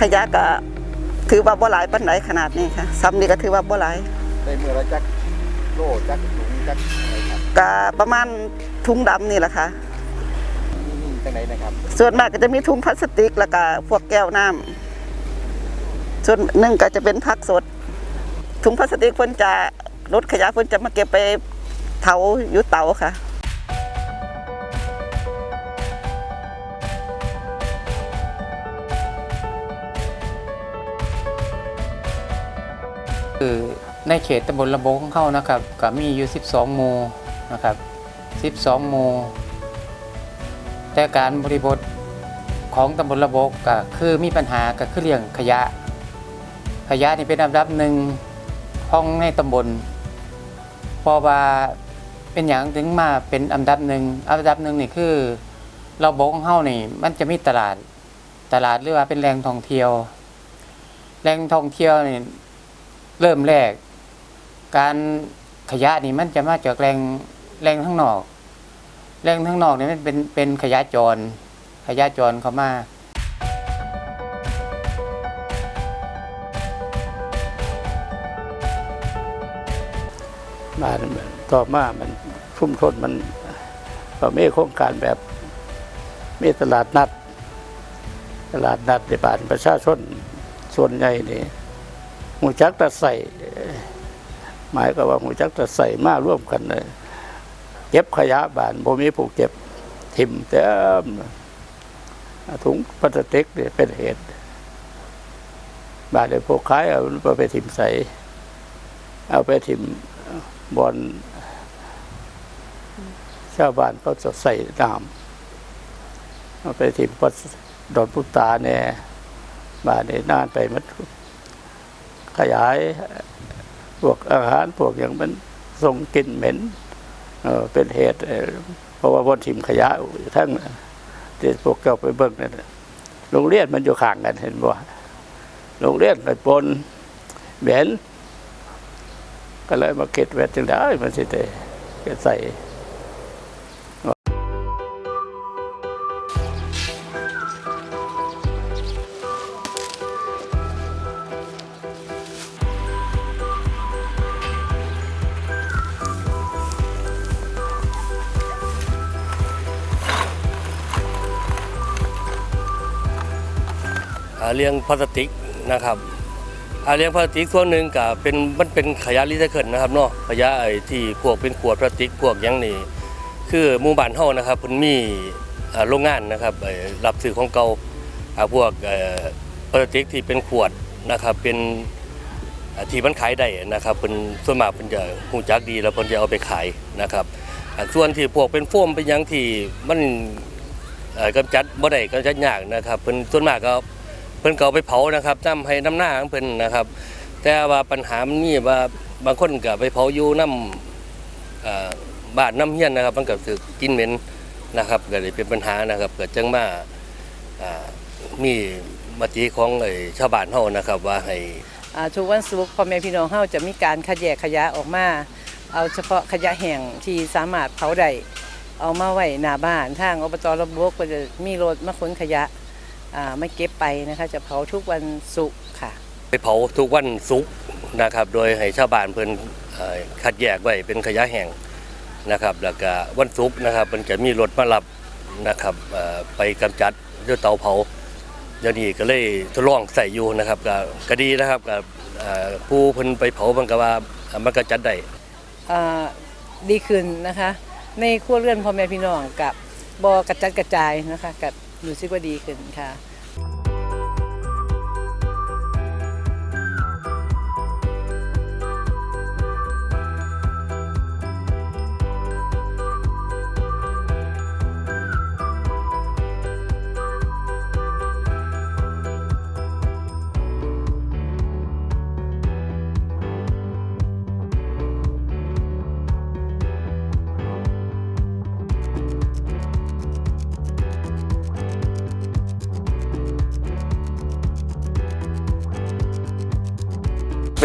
ขยะก็ถือว่าบ่หลายปานใดขนาดนี้ค่ะซ้ำนี่ก็ถือว่าบ่หลายในเมื่อเราจักโลจักถุงจักอะไรครับก็ประมาณถุงดำนี่แหละค่ะ นี่จังไหนนะครับส่วนมากก็จะมีถุงพลาสติกแล้วก็พวกแก้วน้ำส่วนหนึ่งก็จะเป็นผักสด ถุงพลาสติกเพิ่นจะรถขยะเพิ่นจะมาเก็บไปเผาอยู่เตาค่ะ คือในเขตตำบลระบงของเขานะครับก็มีอยู่ 12 หมู่นะครับ 12 หมู่ แต่การบริบทของตำบลระบกก็คือมีปัญหาก็คือเรื่องขยะ ขยะนี่เป็นอันดับหนึ่งของในตำบลเพราะว่าเป็นอย่างถึงมาเป็นอันดับหนึ่งอันดับหนึ่งนี่คือเราบกของเฮานี่ มันจะมีตลาดตลาดหรือว่าเป็นแหล่งท่องเที่ยวแหล่งท่องเที่ยวนี่ เริ่มแรก การขยะนี่มันจะมาจากแรงแรงข้างนอก แรงข้างนอกนี่มันเป็นเป็นขยะจร ขยะจรเข้ามาบ้ามันต่อมามันชุมชนมันก็มีโครงการแบบมีตลาดนัด ตลาดนัดในบ้านประชาชนส่วนใหญ่นี่ หูจักตะใส่หมายก็ว่าหูจักตะใส่มาร่วมกันเลยเก็บขยะบ้านบ่มีผู้เก็บทิมเต็มถุงพลาสติกเนี่ยเป็นเหตุบ้านเดี๋ยพวกขายเอาไปทิมใส่เอาไปทิมบอนชาวบ้านเขาจะใส่น้ำเอาไปทิมปัสดอนพุตาเนี่ยบ้านนี้นานไปมัน ขยายพวกอาหารพวกอย่างมันส่งกลิ่นเหม็นเออเป็นเหตุ เพราะว่าบนทิมขยะทั้งที่พวกเจ้าไปเบิ่งนั่นโรงเรียนมันอยู่ข้างกันเห็นบ่โรงเรียนไปปนเหม็นก็เลยมาเก็บเวทจึงได้มันสิเตก็ใส่ เลี้ยงพลาสติกนะครับอาเลี้ยงพลาสติกส่วนหนึ่งก็เป็นมันเป็นขยะรีไซเคิลนะครับเนาะขยะไอ้ที่พวกเป็นขวดพลาสติกพวกยังนี่คือหมู่บ้านเฮานะครับเพิ่นมี่โรงงานนะครับรับซื้อของเก่าพวกพลาสติกที่เป็นขวดนะครับเป็นที่มันขายได้นะครับเพิ่นส่วนมากเพิ่นจะฮู้จักดีแล้วเพิ่นจะเอาไปขายนะครับส่วนที่พวกเป็นโฟมเป็นยังที่มันกำจัดบ่ได้กำจัดยากนะครับเพิ่นส่วนมากก็ พิ่นก็เอาไปเผานะครับน้ำให้น้ำหน้าของเพิ่นนะครับ แต่ว่าปัญหามันมีว่าบางคนก็ไปเผาอยู่น้ำบานน้ำเฮียนนะครับ มันก็สึกกินเหม็นนะครับก็เลยเป็นปัญหานะครับ เกิดจังมาอ่ามีมติของไอ้ชาวบ้านเฮานะครับ ว่าให้อ่าทุกวันศุกร์พ่อแม่พี่น้องเฮาจะมีการคัดแยกขยะออกมา เอาเฉพาะขยะแห้งที่สามารถเผาได้เอามาไว้หน้าบ้านทางอบตระบกก็จะมีรถมาขนขยะ ไม่เก็บไปนะคะจะเผาทุกวันศุกร์ค่ะ ไปเผาทุกวันศุกร์นะครับ โดยให้ชาวบ้านเพิ่นเอ่อคัดแยกไว้เป็นขยะแห้งนะครับแล้วก็วันศุกร์นะครับมันจะมีรถมารับนะครับเอ่อไปกำจัดด้วยเตาเผาเดี๋ยวนี้ก็เลยทดลองใส่อยู่นะครับก็ก็ดีนะครับกับเอ่อผู้เพิ่นไปเผามันก็ว่ามันก็จัดได้อ่าดีขึ้นนะคะ ในครัวเรือนพ่อแม่พี่น้องกับบอกระจัดกระจายนะคะกับ รู้สึกว่าดีขึ้นค่ะ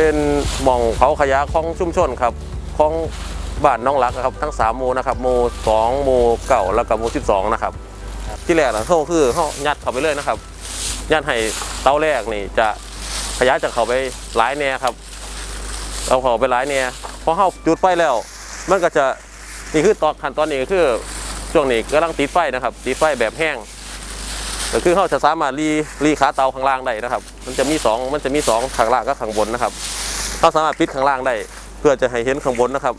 เป็นหม่องเผาขยะของชุมชนครับของบ้านน้องรักครับทั้งสามูนะครับหมู่สองมูเก่าแล้วก็หมู่สิบสองนะครับที่แรกนะเขาคือเขายัดเข้าไปเลยนะครับย่านให้เตาแรกนี่จะขยายจากเขาไปหลายแนวครับเอาเขาไปหลายแนวพอเข้าจุดไฟแล้ว มันก็จะนี่คือตอนขั้นตอนนี้คือช่วงนี้กำลังติดไฟนะครับติดไฟแบบแห้ง ก็คือเขาจะสามารถรีรีขาเตาข้างล่างได้นะครับ มันจะมีสองมันจะมีสองข้างล่างกับข้างบนนะครับเขาสามารถปิดข้างล่างได้ เพื่อจะให้เห็นข้างบนนะครับ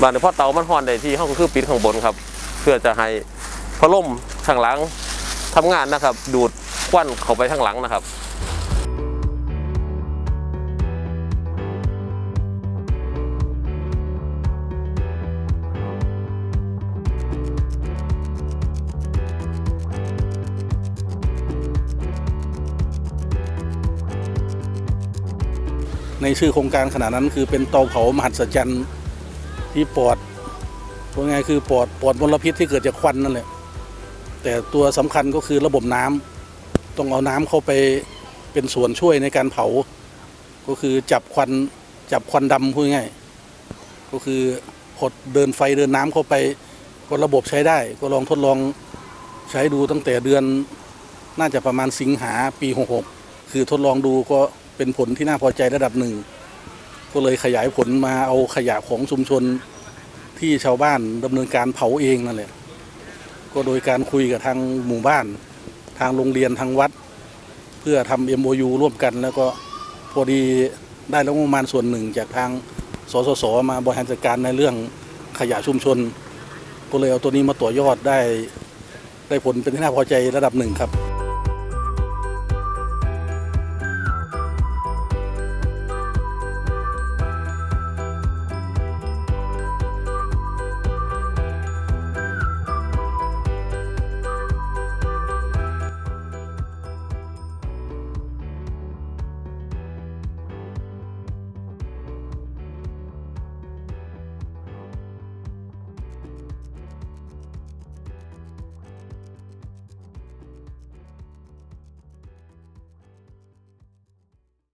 บางทีพอเตามันห่อนได้ที่เขาก็คือปิดข้างบนครับ เพื่อจะให้พัดลมข้างหลังทำงานนะครับ ดูดควันเข้าไปข้างหลังนะครับ ในชื่อโครงการขนาดนั้น คือเป็นเตาเผามหัศจรรย์ที่ปลอดว่าไงคือปลอดปลอดมลพิษที่เกิดจากควันนั่นแหละแต่ตัวสำคัญก็คือระบบน้ำต้องเอาน้ำเข้าไปเป็นส่วนช่วยในการเผา ก็คือจับควันจับควันดำพูดง่ายก็คือพดเดินไฟเดินน้ำเข้าไป ก็ระบบใช้ได้ ก็ลองทดลองใช้ดูตั้งแต่เดือนน่าจะประมาณสิงหาปี 66 คือทดลองดูก็ เป็นผลที่น่าพอใจระดับหนึ่ง ก็เลยขยายผลมาเอาขยะของชุมชนที่ชาวบ้านดำเนินการเผาเองนั่นแหละก็โดยการคุยกับทางหมู่บ้าน ทางโรงเรียนทางวัด เพื่อทำ MOU ร่วมกัน แล้วก็พอดีได้แล้วงบประมาณส่วนหนึ่ง จากทางสสสมาบริหารจัดการในเรื่องขยะชุมชน ก็เลยเอาตัวนี้มาต่อยอดได้ได้ผลเป็นที่น่าพอใจระดับหนึ่งครับ